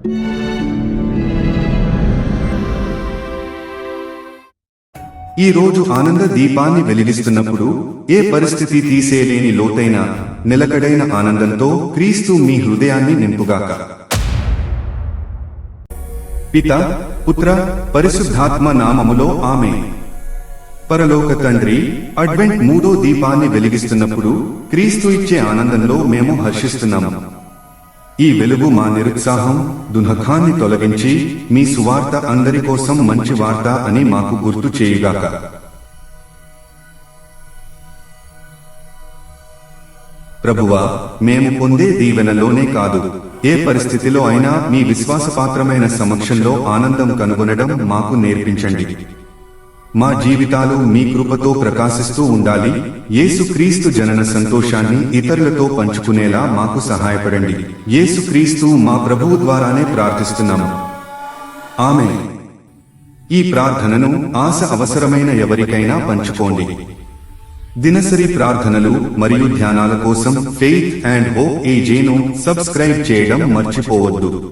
ఈ రోజు ఆనంద దీపాన్ని వెలిగిస్తున్నప్పుడు ఏ పరిస్థితి తీసేలేని లోతైన నిలకడైన ఆనందంతో క్రీస్తు మీ హృదయాన్ని నింపుగాక. పిత పుత్ర పరిశుద్ధాత్మ నామములో ఆమె పరలోక తండ్రి అడ్వెంట్ మూడో దీపాన్ని వెలిగిస్తున్నప్పుడు క్రీస్తు ఇచ్చే ఆనందంలో మేము హర్షిస్తున్నాము. ఈ వెలుగు మా నిరుత్సాహం దునఖాన్ని తొలగించి మీ సువార్త అందరి కోసం మంచి వార్త అని మాకు గుర్తు చేయుగాక. ప్రభువా మేము పొందే దీవెనలోనే కాదు. ఏ పరిస్థితిలో అయినా మీ విశ్వాసపాత్రమైన సమక్షంలో ఆనందం కనుగొనడం మాకు నేర్పించండి. మా జీవితాలు మీ కృపతో ప్రకాశిస్తూ ఉండాలి. యేసుక్రీస్తు జనన సంతోషాన్ని ఇతరులతో పంచుకునేలా మాకు సహాయపడండి. యేసుక్రీస్తు మా ప్రభువు ద్వారానే ప్రార్థిస్తున్నాము. ఆమె ఈ ప్రార్థనను ఆశ అవసరమైన ఎవరికైనా పంచుకోండి. దినసరి ప్రార్థనలు మరియు ధ్యానాల కోసం ఫెయిత్ అండ్ హోప్ ఏజేను సబ్స్క్రైబ్ చేయడం మర్చిపోవద్దు.